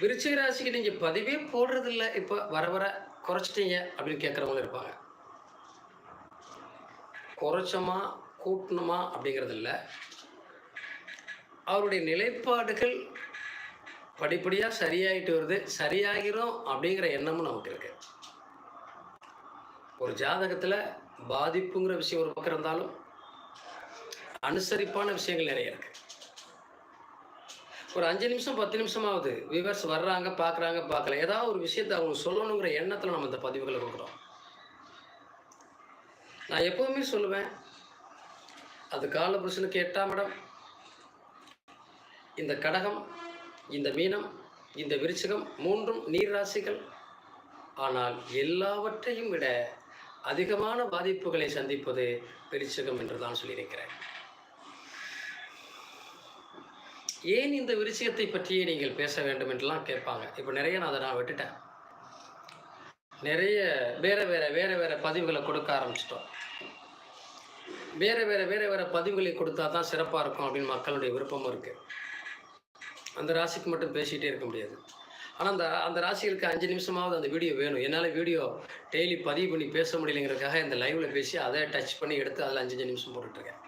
விருச்சிக ராசிக்கு நீங்கள் பதிவே போடுறதில்ல. இப்போ வர வர குறைச்சிட்டீங்க அப்படின்னு கேட்குறவங்க இருப்பாங்க. குறைச்சோமா கூட்டணுமா அப்படிங்கிறது இல்லை அவருடைய நிலைப்பாடுகள் படிப்படியாக சரியாயிட்டு வருது. சரியாகிரும் அப்படிங்கிற எண்ணமும் நமக்கு இருக்கு. ஒரு ஜாதகத்தில் பாதிப்புங்கிற விஷயம் ஒரு பக்கம் இருந்தாலும் அனுசரிப்பான விஷயங்கள் நிறைய இருக்குது ஒரு அஞ்சு நிமிஷம் பத்து நிமிஷமாவது வியூவர்ஸ் வர்றாங்க பார்க்குறாங்க பார்க்கல. ஏதாவது ஒரு விஷயத்தை அவங்க சொல்லணுங்கிற எண்ணத்தில் நம்ம இந்த பதிவுகளை கொடுக்குறோம். நான் எப்போவுமே சொல்லுவேன் அது கால புருஷனுக்கு எட்டாம் இடம். இந்த கடகம் இந்த மீனம் இந்த விருச்சகம் மூன்றும் நீர் ராசிகள். ஆனால் எல்லாவற்றையும் விட அதிகமான பாதிப்புகளை சந்திப்பது விருச்சகம் என்று தான் சொல்லியிருக்கிறேன். ஏன் இந்த விருச்சிகத்தை பற்றியே நீங்கள் பேச வேண்டும் என்றெல்லாம் கேட்பாங்க. இப்போ நிறைய நான் அதை நான் விட்டுட்டேன். நிறைய வேறு வேற வேறு வேறு பதிவுகளை கொடுக்க ஆரம்பிச்சிட்டோம். வேறு வேறு வேறு வேறு பதிவுகளை கொடுத்தா தான் சிறப்பாக இருக்கும் அப்படின்னு மக்களுடைய விருப்பமும் இருக்குது அந்த ராசிக்கு மட்டும் பேசிகிட்டே இருக்க முடியாது. ஆனால் அந்த அந்த ராசிகளுக்கு அஞ்சு நிமிஷமாவது அந்த வீடியோ வேணும். என்னால் வீடியோ டெய்லி பதிவு பண்ணி பேச முடியலைங்கிறதுக்காக இந்த லைவில் பேசி அதை டச் பண்ணி எடுத்து அதில் அஞ்சு நிமிஷம் போட்டுட்ருக்கேன்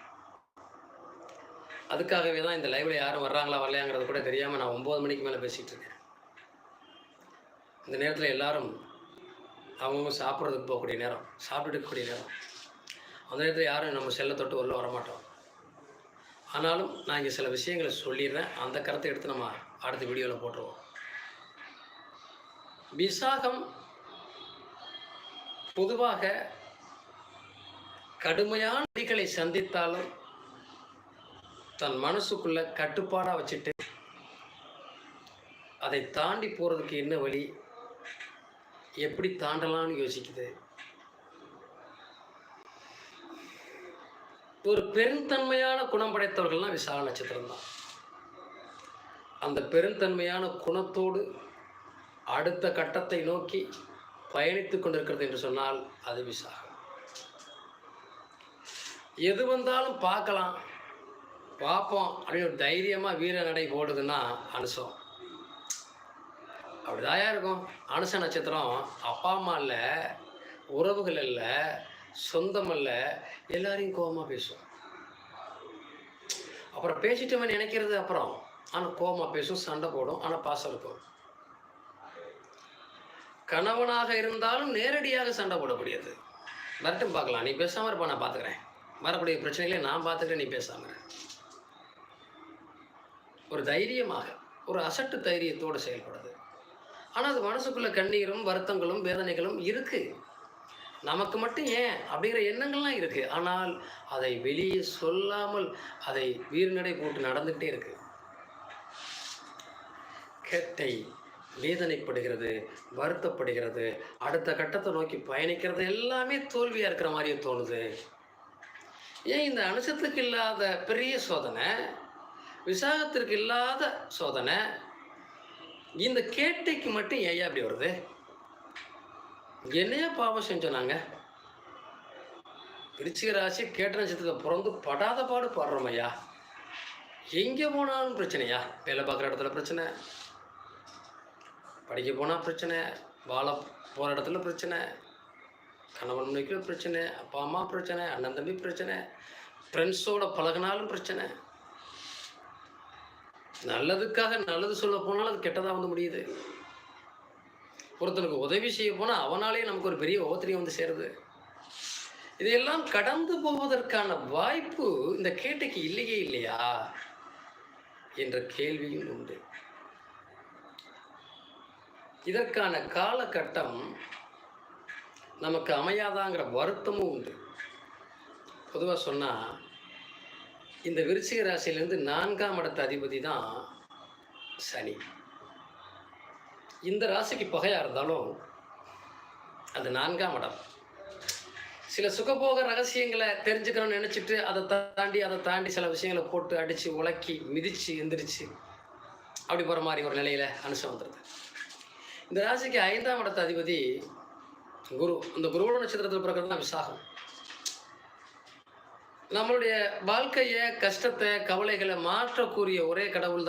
அதுக்காகவே தான் இந்த லைவ்ல யாரும் வர்றாங்களா வரலையாங்கிறது கூட தெரியாமல் நான் ஒம்பது மணிக்கு மேலே பேசிகிட்டு இருக்கேன். இந்த நேரத்தில் எல்லாரும் அவங்கவுங்க சாப்பிட்றதுக்கு போகக்கூடிய நேரம் சாப்பிட்டுட்டு இருக்கக்கூடிய நேரம். அந்த நேரத்தில் யாரும் நம்ம செல்லை தொட்டு உள்ள வரமாட்டோம். ஆனாலும் நான் இங்கே சில விஷயங்களை சொல்லிடுறேன். அந்த கருத்தை எடுத்து நம்ம அடுத்த வீடியோவில் போட்டுருவோம். விசாகம் பொதுவாக கடுமையான வழிகளை சந்தித்தாலும் தன் மனசுக்குள்ள கட்டுப்பாடாக வச்சுட்டு அதை தாண்டி போகிறதுக்கு என்ன வழி? எப்படி தாண்டலாம்னு யோசிக்குது? ஒரு பெருந்தன்மையான குணம் படைத்தவர்கள்லாம் விசாக நட்சத்திரம் தான். அந்த பெருந்தன்மையான குணத்தோடு அடுத்த கட்டத்தை நோக்கி பயணித்து கொண்டிருக்கிறது என்று சொன்னால் அது விசாகம். எது வந்தாலும் பார்க்கலாம். பார்ப்போம் அப்படின்னு ஒரு தைரியமாக வீர நடை போடுதுன்னா அனுசம். அப்படிதாயா இருக்கும். அனுச நட்சத்திரம் அப்பா அம்மா இல்லை உறவுகள் இல்லை சொந்தம் அல்ல எல்லாரையும் கோபமாக பேசும். அப்புறம் பேசிட்டவன் நினைக்கிறது அப்புறம். ஆனால் கோபமாக பேசும் சண்டை போடும் ஆனால் பாசம் இருக்கும். கணவனாக இருந்தாலும் நேரடியாக சண்டை போடக்கூடியது. வரட்டும் பார்க்கலாம். நீ பேசாமல் இருப்பா நான் பார்த்துக்கிறேன் வரக்கூடிய பிரச்சனைகளை நான் பார்த்துக்கிறேன் நீ பேசாமல் ஒரு தைரியமாக ஒரு அசட்டு தைரியத்தோடு செயல்படுது. ஆனால் அது மனசுக்குள்ள கண்ணீரும் வருத்தங்களும் வேதனைகளும் இருக்குது நமக்கு மட்டும் ஏன்? அப்படிங்கிற எண்ணங்கள்லாம் இருக்கு. ஆனால் அதை வெளியே சொல்லாமல் அதை வீர்நடை போட்டு நடந்துகிட்டே இருக்கு. கேட்டை வேதனைப்படுகிறது வருத்தப்படுகிறது. அடுத்த கட்டத்தை நோக்கி பயணிக்கிறது எல்லாமே தோல்வியாக இருக்கிற மாதிரியே தோணுது. ஏன் இந்த அனுசத்துக்கு இல்லாத பெரிய சோதனை? விசாகத்திற்கு இல்லாத சோதனை. இந்த கேட்டைக்கு மட்டும் ஏன் அப்படி வருது? என்னையா பாவம் செஞ்சோம் நாங்கள் விருச்சிக ராசி கேட்ட நட்சத்திரத்தை பிறந்து படாத பாடு பாடுறோம் ஐயா. எங்கே போனாலும் பிரச்சனையா வேலை பார்க்குற இடத்துல பிரச்சனை. படிக்க போனால் பிரச்சனை. வாழ போகிற இடத்துல பிரச்சனை. கணவன் மனைவிக்குள்ள பிரச்சனை. அப்பா அம்மா பிரச்சனை. அண்ணன் தம்பி பிரச்சனை. ஃப்ரெண்ட்ஸோட பழகினாலும் பிரச்சனை. நல்லதுக்காக நல்லது சொல்ல போனாலும் அது கெட்டதாக வந்து முடியுது. ஒருத்தனுக்கு உதவி செய்ய போனால் அவனாலேயே நமக்கு ஒரு பெரிய ஓத்திரியம் வந்து சேருது. இதையெல்லாம் கடந்து போவதற்கான வாய்ப்பு இந்த கேட்டைக்கு இல்லையே இல்லையா? என்ற கேள்வியும் உண்டு. இதற்கான காலகட்டம் நமக்கு அமையாதாங்கிற வருத்தமும் உண்டு. பொதுவாக சொன்னால் இந்த விருச்சிக ராசியிலேருந்து நான்காம் இடத்த அதிபதி தான் சனி. இந்த ராசிக்கு பகையாக இருந்தாலும் அது நான்காம் இடம். சில சுகபோக ரகசியங்களை தெரிஞ்சுக்கணும்னு நினச்சிட்டு அதை தாண்டி அதை தாண்டி சில விஷயங்களை போட்டு அடித்து உலக்கி மிதித்து எந்திரிச்சு அப்படி போகிற மாதிரி ஒரு நிலையில் அனுசம் வந்துடுது இந்த ராசிக்கு ஐந்தாம் இடத்த அதிபதி குரு. இந்த குருவோட நட்சத்திரத்தில் பிறக்கிறது தான் விசாகம். நம்மளுடைய வாழ்க்கையை கஷ்டத்தை கவலைகளை மாற்றக்கூடிய ஒரே கடவுள் தான்